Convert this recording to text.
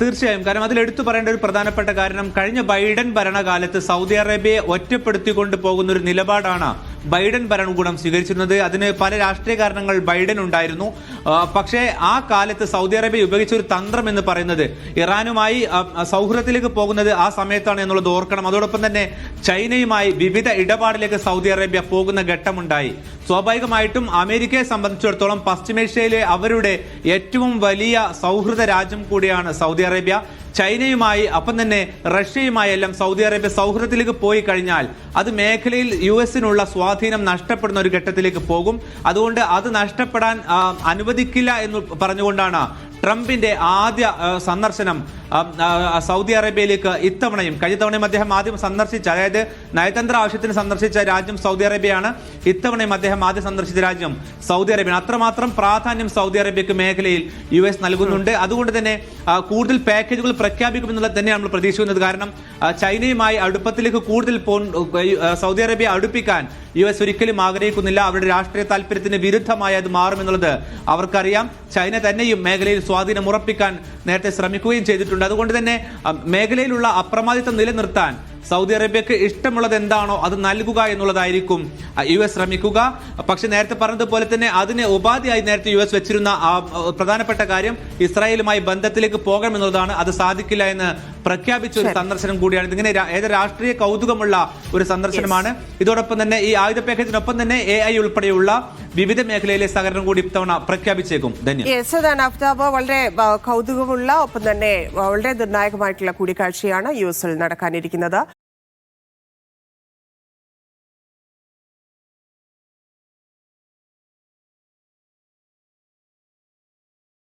തീർച്ചയായും. കാരണം അതിൽ എടുത്തു പറയേണ്ട ഒരു പ്രധാനപ്പെട്ട കാരണം കഴിഞ്ഞ ബൈഡൻ ഭരണകാലത്ത് സൗദി അറേബ്യയെ ഒറ്റപ്പെടുത്തിക്കൊണ്ട് പോകുന്ന ഒരു നിലപാടാണ് ബൈഡൻ ഭരണകൂടം സ്വീകരിച്ചിരുന്നത്. അതിന് പല രാഷ്ട്രീയ കാരണങ്ങൾ ബൈഡൻ ഉണ്ടായിരുന്നു. പക്ഷേ ആ കാലത്ത് സൗദി അറേബ്യ ഉപയോഗിച്ച ഒരു തന്ത്രം എന്ന് പറയുന്നത് ഇറാനുമായി സൗഹൃദത്തിലേക്ക് പോകുന്നത് ആ സമയത്താണ് എന്നുള്ളത് ഓർക്കണം. അതോടൊപ്പം തന്നെ ചൈനയുമായി വിവിധ ഇടപാടിലേക്ക് സൗദി അറേബ്യ പോകുന്ന ഘട്ടമുണ്ടായി. സ്വാഭാവികമായിട്ടും അമേരിക്കയെ സംബന്ധിച്ചിടത്തോളം പശ്ചിമേഷ്യയിലെ അവരുടെ ഏറ്റവും വലിയ സൗഹൃദ രാജ്യം കൂടിയാണ് സൗദി അറേബ്യ ചൈനയുമായി അപ്പം തന്നെ റഷ്യയുമായി എല്ലാം സൗദി അറേബ്യ സൗഹൃദത്തിലേക്ക് പോയി കഴിഞ്ഞാൽ അത് മേഖലയിൽ യു എസിനുള്ള സ്വാധീനം നഷ്ടപ്പെടുന്ന ഒരു ഘട്ടത്തിലേക്ക് പോകും. അതുകൊണ്ട് അത് നഷ്ടപ്പെടാൻ അനുവദിക്കില്ല എന്ന് പറഞ്ഞുകൊണ്ടാണ് ട്രംപിന്റെ ആദ്യ സന്ദർശനം സൗദി അറേബ്യയിലേക്ക് ഇത്തവണയും കഴിഞ്ഞ തവണയും അദ്ദേഹം ആദ്യം സന്ദർശിച്ച അതായത് നയതന്ത്ര ആവശ്യത്തിന് സന്ദർശിച്ച രാജ്യം സൗദി അറേബ്യയാണ്. ഇത്തവണയും അദ്ദേഹം ആദ്യം സന്ദർശിച്ച രാജ്യം സൗദി അറേബ്യയാണ്. അത്രമാത്രം പ്രാധാന്യം സൗദി അറേബ്യക്ക് മേഖലയിൽ യു എസ് നൽകുന്നുണ്ട്. അതുകൊണ്ട് തന്നെ കൂടുതൽ പാക്കേജുകൾ പ്രഖ്യാപിക്കുമെന്നുള്ളത് തന്നെയാണ് നമ്മൾ പ്രതീക്ഷിക്കുന്നത്. കാരണം ചൈനയുമായി അടുപ്പത്തിലേക്ക് കൂടുതൽ സൗദി അറേബ്യ അടുപ്പിക്കാൻ യു എസ് ഒരിക്കലും ആഗ്രഹിക്കുന്നില്ല. അവരുടെ രാഷ്ട്രീയ താല്പര്യത്തിന് വിരുദ്ധമായി അത് മാറുമെന്നുള്ളത് അവർക്കറിയാം. ചൈന തന്നെയും മേഖലയിൽ സ്വാധീനം ഉറപ്പിക്കാൻ നേരത്തെ ശ്രമിക്കുകയും ചെയ്തിട്ടുണ്ട്. അതുകൊണ്ട് തന്നെ മേഖലയിലുള്ള അപ്രമാദിത്വം നിലനിർത്താൻ സൗദി അറേബ്യക്ക് ഇഷ്ടമുള്ളത് എന്താണോ അത് നൽകുക എന്നുള്ളതായിരിക്കും യു എസ് ശ്രമിക്കുക. പക്ഷെ നേരത്തെ പറഞ്ഞതുപോലെ തന്നെ അതിനെ ഉപാധിയായി നേരത്തെ യു എസ് വെച്ചിരുന്ന പ്രധാനപ്പെട്ട കാര്യം ഇസ്രായേലുമായി ബന്ധത്തിലേക്ക് പോകണം എന്നുള്ളതാണ്. അത് സാധിക്കില്ല എന്ന് പ്രഖ്യാപിച്ച ഒരു സന്ദർശനം കൂടിയാണ്. ഇതിങ്ങനെ ഏത് രാഷ്ട്രീയ കൗതുകമുള്ള ഒരു സന്ദർശനമാണ്. ഇതോടൊപ്പം തന്നെ ഈ ആയുധ പാക്കേജിനൊപ്പം തന്നെ എ ഐ ഉൾപ്പെടെയുള്ള വിവിധ മേഖലയിലെ സഹകരണം കൂടി ഇത്തവണ പ്രഖ്യാപിച്ചേക്കും. ധന്യ യെസ് അതാണ് അഫ്താബ്. വളരെ കൗതുകമുള്ള ഒപ്പം തന്നെ വളരെ നിർണായകമായിട്ടുള്ള കൂടിക്കാഴ്ചയാണ് യു എസിൽ നടക്കാനിരിക്കുന്നത്.